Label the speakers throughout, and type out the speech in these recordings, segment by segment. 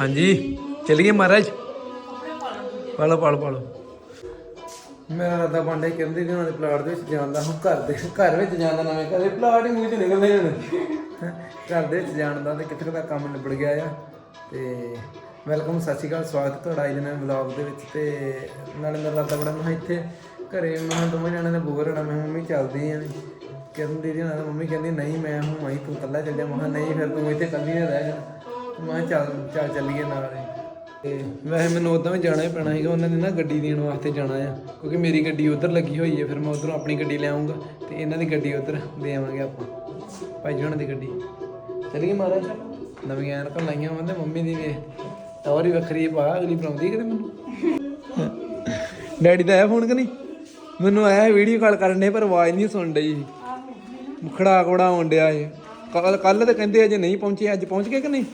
Speaker 1: ਹਾਂਜੀ, ਚਲੀਏ ਮਹਾਰਾਜ। ਪਾਲੋ ਪਾਲੋ ਪਾਲੋ। ਮੇਰਾ ਰਾਦਾ ਬਾਂਡੇ ਕਹਿੰਦੇ ਕਿ ਉਹਨਾਂ ਦੇ ਪਲਾਟ ਦੇ ਵਿੱਚ ਜਾਣ ਦਾ, ਹੁਣ ਘਰ ਦੇ, ਘਰ ਵਿੱਚ ਜਾਣ ਦਾ ਨਵੇਂ ਘਰੇ ਪਲਾਟ ਹੀ ਮੂੰਹ ਚ ਨਿਕਲਦੇ ਹੁਣ ਘਰ ਦੇ ਵਿੱਚ ਜਾਣ ਦਾ ਤੇ ਕਿੱਥੇ ਦਾ ਕੰਮ ਨਿਬੜ ਗਿਆ ਆ। ਤੇ ਵੈਲਕਮ, ਸਤਿ ਸ਼੍ਰੀ ਅਕਾਲ, ਸਵਾਗਤ ਤੁਹਾਡਾ ਅੱਜ ਦੇ ਨਵੇਂ ਵਲੌਗ ਦੇ ਵਿੱਚ। ਤੇ ਨਾਲੇ ਮੇਰਾ ਰਾਦਾ ਬੜਾ, ਮੈਂ ਇੱਥੇ ਘਰੇ ਮੈਂ ਦੋਵੇਂ ਜਣਿਆਂ ਨੇ ਬੋਰ ਹੋਣਾ ਮੈਂ ਕਿਹਾ ਮੰਮੀ ਚੱਲਦੀ ਆ ਕਹਿੰਦੀ ਦੀਦੀ ਨਾਲ, ਮੰਮੀ ਕਹਿੰਦੀ, ਨਹੀਂ, ਮੈਂ ਹੁਣ ਮੈਂ ਤੂੰ ਇਕੱਲਾ ਚੱਲਿਆ। ਮੈਂ ਕਿਹਾ, ਨਹੀਂ, ਫਿਰ ਤੂੰ ਇੱਥੇ ਇਕੱਲੀ ਰਹਿ ਜਾ। ਮੈਂ ਕਿਹਾ ਚੱਲ ਚੱਲ ਚੱਲੀਏ ਨਾਲ ਹੀ। ਤੇ ਵੈਸੇ ਮੈਨੂੰ ਉਦੋਂ ਵੀ ਜਾਣਾ ਹੀ ਪੈਣਾ ਸੀਗਾ, ਉਹਨਾਂ ਨੇ ਨਾ ਗੱਡੀ ਦੇਣ ਵਾਸਤੇ ਜਾਣਾ ਆ। ਕਿਉਂਕਿ ਮੇਰੀ ਗੱਡੀ ਉਧਰ ਲੱਗੀ ਹੋਈ ਹੈ ਫਿਰ ਮੈਂ ਉਧਰੋਂ ਆਪਣੀ ਗੱਡੀ ਲੈ ਆਉਂਗਾ ਤੇ ਇਹਨਾਂ ਦੀ ਗੱਡੀ ਉਧਰ ਦੇ ਆਵਾਂਗੇ ਆਪਾਂ। ਭਾਈ ਜੀ ਉਹਨਾਂ ਦੀ ਗੱਡੀ। ਚੱਲੀਏ ਮਹਾਰਾਜ। ਨਵੀਆਂ ਐਨਕਾਂ ਲਾਈਆਂ ਹੁੰਦੇ ਮੰਮੀ ਦੀ ਵੀ। ਟੌਰ ਹੀ ਵੱਖਰੀ ਪਾ ਅਗਲੀ ਬਣਾਉਂਦੀ ਕਿਤੇ ਮੈਨੂੰ। ਡੈਡੀ ਦਾ ਆਇਆ ਫੋਨ ਕਿ ਨਹੀਂ? ਮੈਨੂੰ ਆਇਆ ਵੀਡੀਓ ਕਾਲ ਕਰਨ ਦੇ ਪਰ ਆਵਾਜ਼ ਨਹੀਂ ਸੁਣ ਡਈ ਮੁਖੜਾ ਕਵੜਾ ਆਉਣ ਡਿਆ ਏ ਕੱਲ ਕੱਲ ਤੇ ਕਹਿੰਦੇ ਅਜੇ ਨਹੀਂ ਪਹੁੰਚੇ, ਅੱਜ ਪਹੁੰਚ ਗਏ ਕਿ ਨਹੀਂ?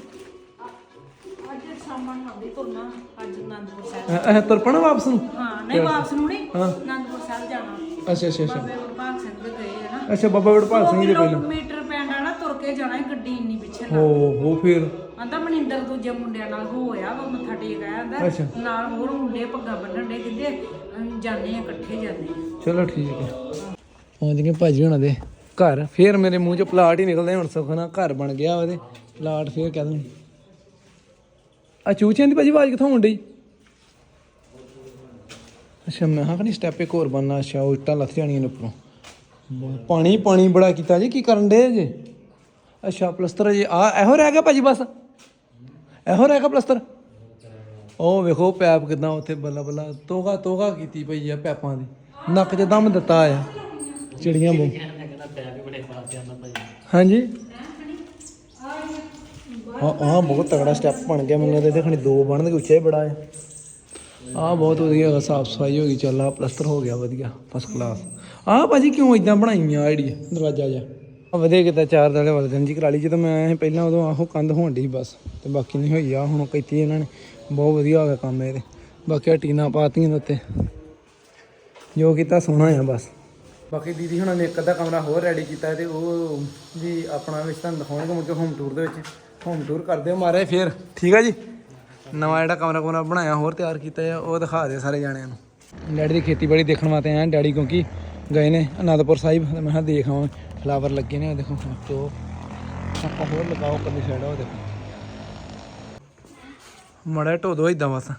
Speaker 1: ਅਹ ਤੁਰ ਪਣਾ ਵਾਪਸ ਨੂੰ?
Speaker 2: ਹਾਂ ਨਹੀਂ ਵਾਪਸ ਨੂੰ ਨਹੀਂ। ਅਨੰਦਪੁਰ ਸਾਹਿਬ ਜਾਣਾ।
Speaker 1: ਅੱਛਾ ਅੱਛਾ ਅੱਛਾ।
Speaker 2: ਬਾਬੇ ਗੁਰਭਾਗ ਸਿੰਘ ਦੇ ਗਏ ਹੈ ਨਾ।
Speaker 1: ਅੱਛਾ ਬਾਬਾ ਵੜਪਾਲ ਸਿੰਘ ਦੇ ਪਹਿਲਾਂ।
Speaker 2: ਕਿਲੋਮੀਟਰ ਪੈਂਦਾ ਨਾ ਤੁਰ ਕੇ ਜਾਣਾ ਹੈ, ਗੱਡੀ ਇੰਨੀ ਪਿੱਛੇ
Speaker 1: ਹੋ ਹੋ ਫਿਰ?
Speaker 2: ਆਂਦਾ ਮਨਿੰਦਰ ਦੂਜੇ ਮੁੰਡਿਆਂ ਨਾਲ ਹੋਇਆ ਵਾ ਮੱਥਾ ਟੇਕ ਆਇਆ ਆਂਦਾ।
Speaker 1: ਅੱਛਾ।
Speaker 2: ਨਾਲ ਹੋਰ ਮੁੰਡੇ ਪੱਗਾਂ ਬੰਨਣ ਦੇ ਅਮ, ਜਾਂਦੇ ਆ ਇਕੱਠੇ ਜਾਂਦੇ ਆ।
Speaker 1: ਚਲੋ ਠੀਕ ਹੈ ਪਹੁੰਚ ਗਏ ਭਾਜੀ ਹੁਣਾਂ ਦੇ ਘਰ। ਫੇਰ ਮੇਰੇ ਮੂੰਹ ਚੋਂ ਪਲਾਟ ਹੀ ਨਿਕਲਦੇ ਹੁਣ ਸੁਖਨਾ ਘਰ ਬਣ ਗਿਆ ਉਹਦੇ ਪਲਾਟ ਫੇਰ ਕਹਿ ਦੂੰ ਆ ਚੂਚਿਆਂ ਦੀ ਭਾਜੀ ਆਵਾਜ਼ ਕਿੱਥੋਂ ਆਉਣ ਡਈ? ਅੱਛਾ, ਮੈਂ ਹਾਂ ਕਿ ਸਟੈਪ ਇੱਕ ਹੋਰ ਬਣਨਾ। ਅੱਛਾ, ਉਹ ਇੱਟਾਂ ਲੱਥ ਜਾਣੀਆਂ ਨੇ ਉੱਪਰੋਂ। ਪਾਣੀ ਪਾਣੀ ਬੜਾ ਕੀਤਾ ਜੀ, ਕੀ ਕਰਨ ਦੇ ਜੇ? ਅੱਛਾ, ਪਲਸਤਰ ਜੀ ਆ ਇਹੋ ਰਹਿ ਗਿਆ ਭਾਜੀ ਬਸ? ਇਹੋ ਰਹਿ ਗਿਆ ਪਲਸਤਰ? ਉਹ ਵੇਖੋ, ਪੈਪ ਕਿਦਾਂ ਉੱਥੇ ਬੱਲਾ ਬੱਲਾ, ਤੋਗਾ ਤੋਗਾ ਕੀਤੀ ਪਈ ਆ ਪੈਪਾਂ ਦੀ। ਨੱਕ 'ਚ ਦਮ ਦਿੱਤਾ ਆ। ਚਿੜੀਆਂ ਬੋ ਹਾਂਜੀ? ਹਾਂ ਬਹੁਤ ਤਗੜਾ ਸਟੈਪ ਬਣ ਗਿਆ ਮੈਨੂੰ ਲੱਗਦਾ ਇਹਦੇ ਖਣੀ ਦੋ ਬਣਨਗੇ, ਉੱਚਾ ਹੀ ਬੜਾ ਹੈ ਆ ਬਹੁਤ ਵਧੀਆ ਸਾਫ਼ ਸਫ਼ਾਈ ਹੋ ਗਈ ਚੱਲ ਆ ਪਲਸਤਰ ਹੋ ਗਿਆ ਵਧੀਆ ਫਸਟ ਕਲਾਸ ਆਹ ਭਾਜੀ ਕਿਉਂ ਇਦਾਂ ਬਣਾਈਆਂ ਆ ਜਿਹੜੀ ਦਰਵਾਜ਼ਾ ਜਿਹਾ? ਆ ਵਧੀਆ ਕਿਤਾ ਚਾਰ ਦਾਲੇ ਵਲਗਨ ਜੀ ਕਰਾ ਲਈ ਜਦੋਂ ਮੈਂ ਆਇਆ ਸੀ ਪਹਿਲਾਂ ਉਦੋਂ ਆਹੋ ਕੰਧ ਹੋਣ ਡਈ ਬਸ ਤੇ ਬਾਕੀ ਨਹੀਂ ਹੋਈ ਆ ਹੁਣ ਕੀਤੀ ਇਹਨਾਂ ਨੇ ਬਹੁਤ ਵਧੀਆ ਹੋ ਗਿਆ ਕੰਮ ਇਹਦੇ ਬਾਕੀ ਆਹ ਟੀਨਾਂ ਪਾਤੀਆਂ ਦੇ ਉੱਤੇ। ਜੋ ਕੀਤਾ ਸੋਹਣਾ ਆ ਬਸ। ਬਾਕੀ ਦੀਦੀ ਹੁਣਾਂ ਨੇ ਇੱਕ ਅੱਧਾ ਕਮਰਾ ਹੋਰ ਰੈਡੀ ਕੀਤਾ ਤੇ ਉਹ ਵੀ ਆਪਣਾ ਵਿੱਚ ਤੁਹਾਨੂੰ ਦਿਖਾਉਣਗੇ ਮੁੜ ਕੇ ਹੋਮ ਟੂਰ ਦੇ ਵਿੱਚ। ਹੋਮ ਟੂਰ ਕਰਦੇ ਹੋ ਮਾਰੇ ਫੇਰ। ਠੀਕ ਆ ਜੀ? ਨਵਾਂ ਜਿਹੜਾ ਕਮਰਾ ਕਮਰਾ ਬਣਾਇਆ ਹੋਰ ਤਿਆਰ ਕੀਤਾ ਹੈ ਉਹ ਦਿਖਾ ਦੇ ਸਾਰੇ ਜਾਣਿਆਂ ਨੂੰ। ਡੈਡੀ ਦੀ ਖੇਤੀਬਾੜੀ ਦੇਖਣ ਵਾਸਤੇ ਆਏ। ਡੈਡੀ ਕਿਉਂਕਿ ਗਏ ਨੇ ਅਨੰਦਪੁਰ ਸਾਹਿਬ ਤੇ ਮੈਂ ਕਿਹਾ ਦੇਖ ਆਵਾਂ ਫਲਾਵਰ ਲੱਗੇ ਨੇ ਉਹ ਦੇਖੋ ਤੋ ਆਪਾਂ ਹੋਰ ਲਗਾਓ ਕੱਲੀ ਸਾਈਡ ਉਹ ਦੇਖੋ। ਮੜਾ ਢੋ ਦੋ ਇਦਾਂ ਬਸ।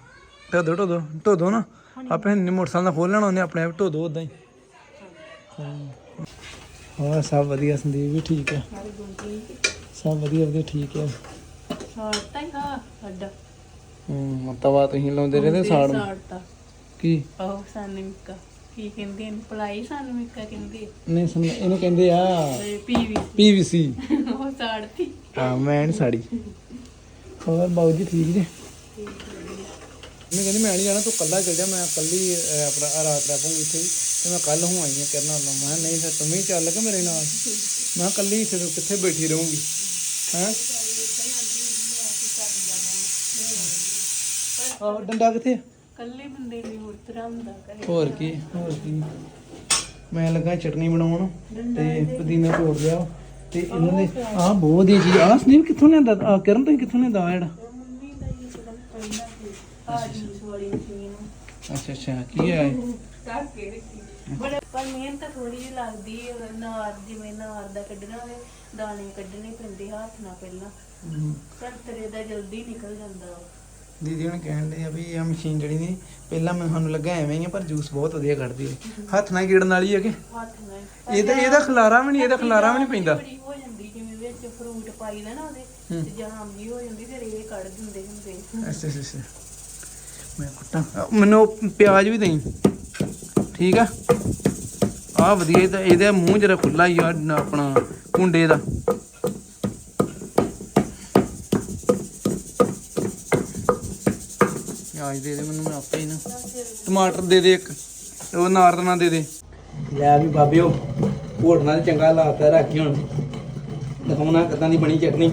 Speaker 1: ਢੋ ਦੋ ਢੋ ਦੋ ਢੋ ਦੋ ਨਾ ਆਪੇ ਨੀ ਮੋਟਰਸਾਈਕਲ ਨਾਲ ਖੋਲ ਲੈਣਾ ਉਹਨੇ ਆਪਣੇ ਆਪ ਢੋ ਦੋ ਉਦਾਂ ਹੀ ਹੋਰ ਸਭ ਵਧੀਆ ਸੰਦੀਪ ਵੀ ਠੀਕ ਹੈ ਸਭ ਵਧੀਆ ਵਧੀਆ ਠੀਕ ਹੈ
Speaker 2: ਹੂੰ
Speaker 1: ਤਵਾ ਤੁਸੀਂ ਲਾਉਂਦੇ ਰਹੇ ਤੇ ਸਾੜ
Speaker 2: ਸਾੜਤਾ
Speaker 1: ਕੀ?
Speaker 2: ਉਹ ਸਾਨੂੰ ਮਿੱਕਾ ਕੀ ਕਹਿੰਦੇ ਨੇ ਪਲਾਈ ਸਾਨੂੰ ਮਿੱਕਾ ਕਹਿੰਦੇ
Speaker 1: ਨਹੀਂ ਸੁਣ ਇਹਨੂੰ ਕਹਿੰਦੇ ਆ
Speaker 2: ਪੀਵੀ
Speaker 1: ਪੀਵੀਸੀ।
Speaker 2: ਉਹ ਸਾੜਤੀ।
Speaker 1: ਹਾਂ ਮੈਂ ਨੀ ਸਾੜੀ। ਹੋਰ ਬਾਊ ਜੀ ਠੀਕ ਜੀ? ਮੈਂ ਕਹਿੰਦੀ ਮੈਂ ਨਹੀਂ ਜਾਣਾ ਤੂੰ ਕੱਲਾ ਚੱਲ ਜਾ। ਮੈਂ ਕੱਲੀ ਅਹ, ਆਪਣਾ ਰਾਤ ਰਹਿ ਪਊਂਗੀ ਇੱਥੇ। ਹੀ ਤੇ ਮੈਂ ਕੱਲ ਹੂੰ ਆਈ ਹਾਂ ਕਰਨ ਮੈਂ ਕਿਹਾ ਨਹੀਂ ਫਿਰ ਤੂੰ ਵੀ ਚੱਲ ਕੇ ਮੇਰੇ ਨਾਲ। ਮੈਂ ਕਿਹਾ ਕੱਲੀ ਇੱਥੇ ਤੂੰ ਕਿੱਥੇ ਬੈਠੀ ਰਹੂੰਗੀ? ਹੈਂ? ਆਹ ਡੰਡਾ ਕਿੱਥੇ ਆ?
Speaker 2: ਕੱਲੇ ਬੰਦੇ ਲਈ ਹੋਰ ਤਰ੍ਹਾਂ ਹੁੰਦਾ ਕਰੇ
Speaker 1: ਹੋਰ ਕੀ ਹੋਰ ਕੀ। ਮੈਂ ਲੱਗਾ ਚਟਨੀ ਬਣਾਉਣ ਤੇ ਪੁਦੀਨਾ ਤੋੜ ਲਿਆ। ਤੇ ਇਹਨਾਂ ਦੇ ਆਹ ਬਹੁਤ ਵਧੀਆ ਚੀਜ਼। ਆਹ ਸੰਦੀਪ ਕਿੱਥੋਂ ਲਿਆਂਦਾ? ਆਹ ਕਿਰਨ ਤੁਸੀਂ ਕਿੱਥੋਂ ਲਿਆਂਦਾ ਆਹ ਜਿਹੜਾ?
Speaker 2: ਮੰਮੀ ਦਾ ਇਹ ਜਿਹੜਾ ਪਹਿਲਾਂ ਸੀ। ਆ ਜੂਸ ਵਾਲੀ ਮਸ਼ੀਨ
Speaker 1: ਅੱਛਾ ਅੱਛਾ। ਕੀ ਹੈ?
Speaker 2: ਤਾਂ ਕੇ ਰੱਖੀ। ਬੜੇ ਪਰ ਮਿਹਨਤ ਤਾਂ ਥੋੜੀ ਜਿਹੀ ਲੱਗਦੀ ਹੈ ਨਾਰ ਜਿਵੇਂ ਨਾਰ ਦਾ ਕੱਢਣਾ ਹੋਵੇ ਦਾਣੇ ਕੱਢਣੇ ਪੈਂਦੇ ਹੱਥ ਨਾਲ ਪਹਿਲਾਂ। ਸੰਤਰੇ ਦਾ ਜਲਦੀ ਨਿਕਲ ਜਾਂਦਾ ਵਾ।
Speaker 1: ਦੀਦੀ ਹੁਣ ਕਹਿਣ ਦੇ ਆ ਵੀ ਇਹ ਮਸ਼ੀਨ ਜਿਹੜੀ ਨਹੀਂ ਪਹਿਲਾਂ ਮੈਨੂੰ ਲੱਗਾ ਐਵੇਂ ਹੀ ਆ ਪਰ ਜੂਸ ਬਹੁਤ ਵਧੀਆ ਕੱਢਦੀ ਹੈ। ਹੱਥ ਨਾਲ ਗੇੜਨ ਵਾਲੀ ਹੈ ਕਿ?
Speaker 2: ਹੱਥ ਨਾਲ
Speaker 1: ਇਹਦਾ ਇਹਦਾ ਖਲਾਰਾ ਵੀ ਨਹੀਂ ਇਹਦਾ ਖਲਾਰਾ ਵੀ ਨਹੀਂ ਪੈਂਦਾ।
Speaker 2: ਬੜੀ ਹੋ ਜਾਂਦੀ ਜਿਵੇਂ ਵਿੱਚ ਫਰੂਟ ਪਾਈਦਾ ਨਾ ਉਹਦੇ ਤੇ ਜਾਮ ਜੀ ਹੋ ਜਾਂਦੀ ਫਿਰ ਇਹ ਕੱਢ ਦਿੰਦੇ ਹੁੰਦੇ।
Speaker 1: ਅੱਛਾ ਅੱਛਾ ਅੱਛਾ। ਮੈਂ ਕੁੱਟਾਂ। ਅਹ ਮੈਨੂੰ ਪਿਆਜ਼ ਵੀ ਦੇਈਂ। ਠੀਕ ਆ? ਆ ਵਧੀਆ ਇਹਦਾ ਇਹਦਾ ਮੂੰਹ ਜਰਾ ਖੁੱਲਾ ਹੀ ਆ ਨ- ਆਪਣਾ ਕੁੰਡੇ ਦਾ। ਪਿਆਜ਼ ਦੇ ਦੇ ਮੈਨੂੰ ਮੈਂ ਆਪੇ ਹੀ ਨਾ। ਟਮਾਟਰ ਦੇ ਦੇ ਇੱਕ ਉਹ ਨਾਰਦਨਾ ਦੇ ਦੇ ਲੈ ਵੀ ਬਾਬਿਓ ਘੋਟਣਾ ਚੰਗਾ ਲਾਤਾ ਰਾਖੀ ਹੁਣ। ਦਿਖਾਉਣਾ ਕਿਦਾਂ ਦੀ ਬਣੀ ਚਟਨੀ।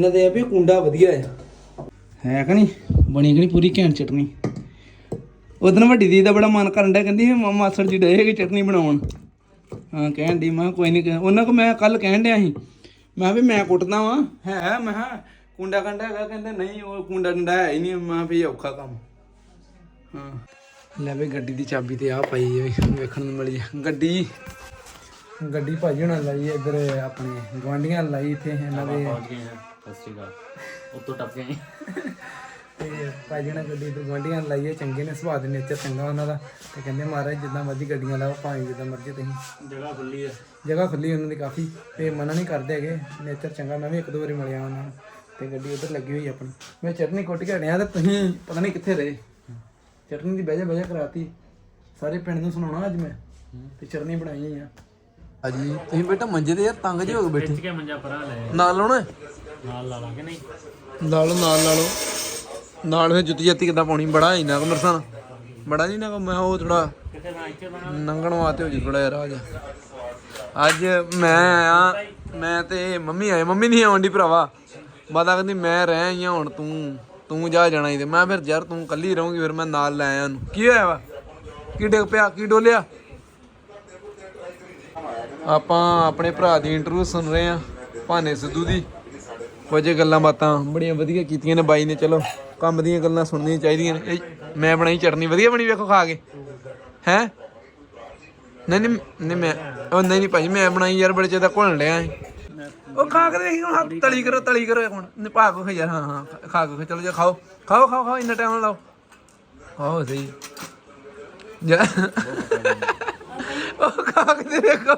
Speaker 1: ਇਹਨਾਂ ਦੇ ਆ ਵੀ ਕੁੰਡਾ ਵਧੀਆ ਆ। ਹੈ ਕਿ ਨਹੀਂ? ਬਣੀ ਕਿ ਨਹੀਂ ਪੂਰੀ ਘੈਂਟ ਚਟਨੀ? ਉਦੋਂ ਵੱਡੀ ਦੀ ਦਾ ਬੜਾ ਮਨ ਕਰਨ ਡਿਆ ਕਹਿੰਦੀ ਮਾਮਾ ਮਾਸੜ ਜੀ ਡੇ ਕਿ ਚਟਨੀ ਬਣਾਉਣ। ਹਾਂ ਕਹਿਣ ਦੀ ਮੈਂ ਕਿਹਾ ਕੋਈ ਨਹੀਂ ਉਹਨਾਂ ਕੋ ਮੈਂ ਕੱਲ ਕਹਿਣ ਡਿਆ ਸੀ। ਮੈਂ ਕਿਹਾ ਵੀ ਮੈਂ ਕੁੱਟਦਾ ਵਾਂ। ਹੈ ਮੈਂ ਕਿਹਾ ਕੁੰਡਾ ਕੰਡਾ ਹੈਗਾ ਕਹਿੰਦੇ ਨਹੀਂ ਉਹ ਕੁੰਡਾ ਡੰਡਾ ਹੈ ਹੀ ਨਹੀਂ ਮੈਂ ਕਿਹਾ ਵੀ ਔਖਾ ਕੰਮ। ਹਾਂ। ਲੈ ਵੀ ਗੱਡੀ ਦੀ ਚਾਬੀ ਤੇ ਆ ਪਈ ਹੈ ਵੇਖ- ਵੇਖਣ ਨੂੰ ਮਿਲੀ। ਗੱਡੀ ਗੱਡੀ ਭਾਜੀ ਹੁਣਾਂ ਲਾਈ ਇੱਧਰ ਆਪਣੇ ਗਵਾਂਢੀਆਂ ਲਾਈ ਇੱਥੇ ਇਹਨਾਂ ਦੇ।
Speaker 3: ਉੱਤੋਂ ਟੱਪ ਗਏ।
Speaker 1: ਤੇ ਭਾਜੀ ਹੁਣਾਂ ਗੱਡੀ ਇੱਧਰ ਗਵਾਂਢੀਆਂ ਲਾਈ ਹੈ ਚੰਗੇ ਨੇ ਸੁਭਾਅ ਦੇ ਨੇਚਰ ਚੰਗਾ ਉਹਨਾਂ ਦਾ। ਤੇ ਕਹਿੰਦੇ ਮਹਾਰਾਜ ਜਿੱਦਾਂ ਮਰਜ਼ੀ ਗੱਡੀਆਂ ਲਾਓ ਭਾਵੇਂ ਜਿੱਦਾਂ ਮਰਜ਼ੀ ਤੁਸੀਂ।
Speaker 3: ਜਗ੍ਹਾ ਖੁੱਲੀ ਹੈ
Speaker 1: ਜਗ੍ਹਾ ਖੁੱਲੀ ਉਹਨਾਂ ਦੀ ਕਾਫੀ ਤੇ ਮਨਾ ਨਹੀਂ ਕਰਦੇ ਹੈਗੇ। ਨੇਚਰ ਚੰਗਾ ਮੈਂ ਵੀ ਇੱਕ ਦੋ ਵਾਰੀ ਮਿਲਿਆ ਉਹਨਾਂ ਨੂੰ। ਤੇ ਗੱਡੀ ਉੱਧਰ ਲੱਗੀ ਹੋਈ ਆਪਣੀ। ਮੈਂ ਚਟਨੀ ਕੁੱਟ ਕੇ ਹਟਿਆ ਤੇ ਤੁਸੀਂ ਪਤਾ ਨਹੀਂ ਕਿੱਥੇ ਰਹੇ। ਚਟਨੀ ਦੀ ਬਹਿਜਾ ਬਹਿਜਾ ਕਰਾਤੀ। ਸਾਰੇ ਪਿੰਡ ਨੂੰ ਸੁਣਾਉਣਾ ਅੱਜ ਮੈਂ। ਤੇ ਚਟਨੀ ਬਣਾਈ ਆ। ਹਾਂਜੀ ਤੁਸੀਂ ਬੇਟਾ ਮੰਜੇ ਤੇ ਯਾਰ ਤੰਗ ਜਿਹੇ ਹੋ ਕੇ ਬੈਠੇ।
Speaker 3: ਕੇ ਮੰਜਾ ਪਰਾਂ ਲੈ
Speaker 1: ਨਾਲ ਲਾਉਣਾ
Speaker 3: ਨਾਲ ਲਾ ਲਾਂਗੇ ਨਹੀਂ?
Speaker 1: ਲਾ ਲਓ ਨਾਲ ਲਾ ਲਓ ਨਾਲ ਫਿਰ ਜੁੱਤੀ ਜੱਤੀ ਕਿੱਦਾਂ ਪਾਉਣੀ? ਬੜਾ ਇੰਨਾ ਕੁ ਮਰਸਾਂ ਬੜਾ ਨਹੀਂ ਨਾ ਮੈਂ ਉਹ ਥੋੜਾ
Speaker 3: ਕਿਤੇ ਨਾ ਇੱਥੇ ਬਣਾ
Speaker 1: ਨੰਗਣ ਵਾਸਤੇ ਹੋ ਜੀ ਥੋੜਾ ਜਿਹਾ ਰਾਜ। ਅੱਜ ਮੈਂ ਆਇਆ ਮੈਂ ਤੇ ਮੰਮੀ ਆਏ। ਮੰਮੀ ਨਹੀਂ ਆਉਂਦੀ ਭਰਾਵਾ। ਮਾਤਾ ਕਹਿੰਦੀ ਮੈਂ ਰਹਿ ਆਈ ਹਾਂ ਹੁਣ ਤੂੰ ਤੂੰ ਜਾ ਜਾਣਾ ਹੀ ਤੇ। ਮੈਂ ਫਿਰ ਯਾਰ ਤੂੰ ਕੱਲੀ ਰਹੂੰਗੀ ਫਿਰ ਮੈਂ ਨਾਲ ਲੈ ਆਇਆ ਉਹਨੂੰ। ਕੀ ਹੋਇਆ ਵਾ? ਕੀ ਡਿੱਗ ਪਿਆ? ਕੀ ਡੋਲਿਆ? ਆਪਾਂ ਆਪਣੇ ਭਰਾ ਦੀ ਇੰਟਰਵਿਊ ਸੁਣ ਰਹੇ ਆ ਭਾਨੇ ਸਿੱਧੂ ਦੀ। ਕੁਝ ਗੱਲਾਂ ਬਾਤਾਂ ਬੜੀਆਂ ਵਧੀਆ ਕੀਤੀਆਂ ਨੇ ਬਾਈ ਨੇ ਚਲੋ ਕੰਮ ਦੀਆਂ ਗੱਲਾਂ ਸੁਣਨੀਆਂ ਚਾਹੀਦੀਆਂ ਨੇ। ਇਹ ਮੈਂ ਬਣਾਈ ਚਟਨੀ ਵਧੀਆ ਬਣੀ ਵੇਖੋ ਖਾ ਕੇ। ਹੈ? ਨਹੀਂ ਨਹੀਂ ਨਹੀਂ ਮੈਂ ਉਹ ਨਹੀਂ ਨਹੀਂ ਭਾਜੀ ਮੈਂ ਬਣਾਈ ਯਾਰ ਬੜੇ ਚਿਰ ਦਾ ਘੁਲਣ ਸੀ। ਉਹ ਖਾ ਕੇ ਦੇਖੀ ਹੁਣ ਹੱਥ ਤਲੀ ਕਰੋ ਤਲੀ ਕਰੋ ਹੁਣ ਨੇ ਭਾਗ ਖੋ ਯਾਰ ਹਾਂ ਹਾਂ ਖਾ- ਕੇ ਚਲੋ ਜਾ ਖਾਓ ਖਾਓ ਖਾਓ ਖਾਓ ਇੰਨਾ ਟਾਈਮ ਲਾਓ। ਖਾਓ ਸਹੀ। ਜਾ। ਉਹ ਖਾ ਕੇ ਵੇਖੋ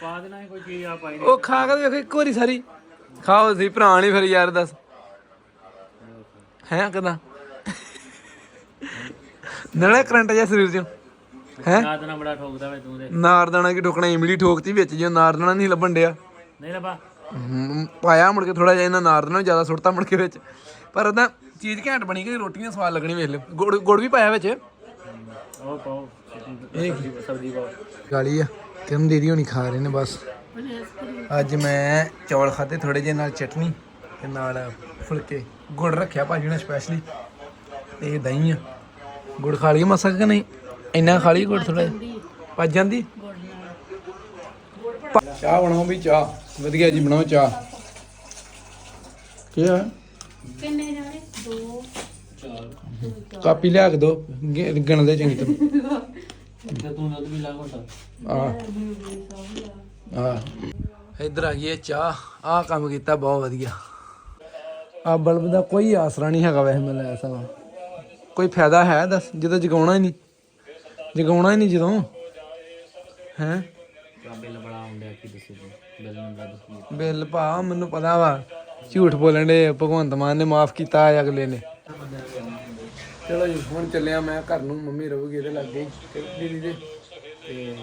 Speaker 3: ਪਾ ਦੇਣਾ ਕੋਈ ਚੀਜ਼ ਆ ਪਾਈ
Speaker 1: ਉਹ ਖਾ ਕੇ ਵੇਖੋ ਇੱਕ ਵਾਰੀ ਸਾਰੀ। ਖਾਓ ਸਹੀ ਭਰਾ ਨਹੀਂ ਫਿਰ ਯਾਰ ਦੱਸ। ਹੈ ਕਦਾ ਨਲੇ ਕਰੰਟ ਜਿਹਾ ਸਰੀਰ ਚ। ਹੈ?
Speaker 3: ਨਾ ਦੇਣਾ ਬੜਾ ਠੋਕਦਾ ਵੇ ਤੂੰ ਦੇ
Speaker 1: ਨਾਰਦਾਣਾ ਕੀ ਟੁਕਣਾ ਇਮਲੀ ਠੋਕਤੀ ਵਿੱਚ ਜਿਉ ਨਾਰਦਾਣਾ ਨਹੀਂ ਲੱਭਣ ਡਿਆ।
Speaker 3: ਨਹੀਂ ਲੱਭਾ?
Speaker 1: ਪਾਇਆ ਮੁੜ ਕੇ ਥੋੜਾ ਜਿਹਾ ਇਹਨਾਂ ਨਾਰਦਾਣਾ ਨੂੰ ਜ਼ਿਆਦਾ ਸੁੱਟਤਾ ਮੁੜ ਕੇ ਵਿੱਚ। ਪਰ ਉਹਦਾ ਚੀਜ਼ ਘੈਂਟ ਬਣੀ ਕਿ ਰੋਟੀਆਂ ਸਵਾਦ ਲੱਗਣੀ ਵੇਖ ਲਿਓ। ਗੁੜ ਗੁੜ ਵੀ ਪਾਇਆ ਵਿੱਚ।
Speaker 3: ਉਹ ਪਾਓ। ਸਬਜ਼ੀ ਸਬਜ਼ੀ ਪਾਓ।
Speaker 1: ਗਾਲੀ ਆ। ਕਿਰਨ ਦੀਦੀ ਹੋਣੀ ਖਾ ਰਹੇ ਨੇ ਬਸ। ਅੱਜ ਮੈਂ ਚੌਲ ਖਾਦੇ ਥੋੜੇ ਜਿਹੇ ਨਾਲ ਚਟਨੀ ਤੇ ਨਾਲ ਫੁਲਕੇ। ਗੁੜ ਰੱਖਿਆ ਭਾਜੀ ਨੇ ਸਪੈਸ਼ਲੀ ਤੇ ਦਹੀਂ ਆ। ਗੁੜ ਖਾ ਲਈ ਮਸਾ ਕਿ ਨਹੀਂ? ਇੰਨਾ ਖਾ ਲਈ ਗੁੜ ਥੋੜਾ ਪੱਜ ਜਾਂਦੀ? ਚਾਹ ਬਣਾਓ ਵੀ ਚਾਹ। ਵਧੀਆ ਜੀ ਬਣਾਓ ਚਾਹ। ਕੀ ਆ
Speaker 2: ਕਿੰਨੇ ਜਾਣੇ? ਦੋ।
Speaker 1: ਕਾਪੀ ਲਿਆ ਕੇ ਦੋ। ਗਿਣਦੇ ਚੰਗੀ ਤਰ੍ਹਾਂ।
Speaker 3: ਤੇ ਤੂੰ ਦੁੱਧ ਵੀ ਲਾ ਘੋਟਾ।
Speaker 1: ਆ ਆ ਇਧਰ ਆ ਗਈ ਚਾਹ। ਆ ਕੰਮ ਕੀਤਾ, ਬਹੁਤ ਵਧੀਆ। ਆ ਬਲਬ ਦਾ ਕੋਈ ਆਸਰਾ ਨਹੀਂ ਹੈਗਾ ਵੈਸੇ ਮੈਂ ਲੈ ਸਕਦਾ ਕੋਈ ਫਾਇਦਾ ਹੈ ਦੱਸ, ਜਦੋਂ ਜਗਾਉਣਾ ਹੀ ਨਹੀਂ। ਜਗਾਉਣਾ ਹੀ ਨਹੀਂ ਜਦੋਂ। ਹੈ?
Speaker 3: ਬਿੱਲ ਬੜਾ ਆਉਂਦਾ ਕੀ ਦੱਸੂ ਬਿੱਲ ਨੂੰ ਦੱਸ
Speaker 1: ਬਿੱਲ ਭਾ ਮੈਨੂੰ ਪਤਾ ਵਾ। ਝੂਠ ਬੋਲਣ ਦੇ ਭਗਵੰਤ ਮਾਨ ਨੇ ਮਾਫ ਕੀਤਾ ਅਗਲੇ ਨੇ। ਚਲੋ ਜੀ, ਹੁਣ ਚੱਲਿਆ ਮੈਂ ਘਰ ਨੂੰ, ਮੰਮੀ ਰਹੂਗੀ ਇਹਦੇ ਲੱਗੇ ਤੇ ਦੀਦੀ ਦੇ ਤੇ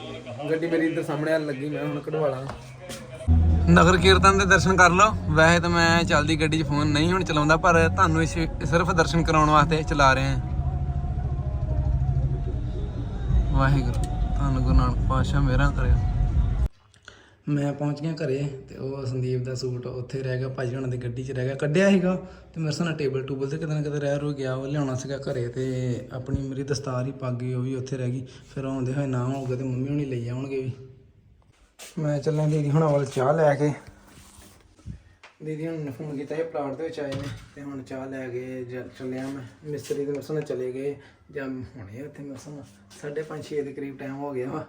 Speaker 1: ਗੱਡੀ ਮੇਰੀ ਇੱਧਰ ਸਾਹਮਣੇ ਆ ਲੱਗੀ, ਮੈਂ ਹੁਣ ਕਢਵਾ ਲਾਂ। ਨਗਰ ਕੀਰਤਨ ਦੇ ਦਰਸ਼ਨ ਕਰ ਲਓ। ਵੈਸੇ ਤਾਂ ਮੈਂ ਚੱਲਦੀ ਗੱਡੀ 'ਚ ਫੋਨ ਨਹੀਂ ਹੁਣ ਚਲਾਉਂਦਾ, ਪਰ ਤੁਹਾਨੂੰ ਇਸ ਸਿਰਫ ਦਰਸ਼ਨ ਕਰਾਉਣ ਵਾਸਤੇ ਚਲਾ ਰਹੇ ਹਾਂ। ਵਾਹਿਗੁਰੂ ਤੁਹਾਨੂੰ ਗੁਰੂ ਨਾਨਕ ਪਾਤਸ਼ਾਹ ਮੇਰਾ ਕਰਿਓ। ਮੈਂ ਪਹੁੰਚ ਗਿਆ ਘਰੇ ਤੇ ਉਹ ਸੰਦੀਪ ਦਾ ਸੂਟ ਉੱਥੇ ਰਹਿ ਗਿਆ, ਭਾਜੀ ਹੁਣਾਂ ਦੀ ਗੱਡੀ 'ਚ ਰਹਿ ਗਿਆ, ਕੱਢਿਆ ਸੀਗਾ ਤੇ ਮੇਰੇ ਸਾਨਾ ਟੇਬਲ ਟੂਬਲ ਤੇ ਕਿਤੇ ਨਾ ਕਿਤੇ ਰਹਿ ਰੂ ਗਿਆ, ਉਹ ਲਿਆਉਣਾ ਸੀਗਾ ਘਰੇ ਤੇ ਆਪਣੀ ਮੇਰੀ ਦਸਤਾਰ ਹੀ ਪੱਗ ਗਈ, ਉਹ ਵੀ ਉੱਥੇ ਰਹਿ ਗਈ, ਫਿਰ ਆਉਂਦੇ ਹੋਏ ਨਾ ਹੋਊਗਾ ਤੇ ਮੰਮੀ ਹੁਣੀ ਲਈ ਆਉਣਗੇ ਵੀ। ਮੈਂ ਚੱਲਾਂ ਦੀਦੀ ਹੁਣਾਂ ਵੱਲ ਚਾਹ ਲੈ ਕੇ। ਦੀਦੀ ਹੁਣ ਨੇ ਫੋਨ ਕੀਤਾ ਇਹ ਪਲਾਟ ਦੇ ਵਿੱਚ ਆਏ ਨੇ ਤੇ ਹੁਣ ਚਾਹ ਲੈ ਕੇ ਜ- ਚੱਲਿਆ ਮੈਂ। ਮਿਸਤਰੀ ਦੇ ਮੇਰੇ ਸਾਨਾ ਚਲੇ ਗਏ ਜਾਂ ਹੁਣੇ ਉੱਥੇ ਮੇਰੇ ਸਾਨਾ 5:30 6 ਦੇ ਕਰੀਬ ਟਾਈਮ ਹੋ ਗਿਆ ਵਾ।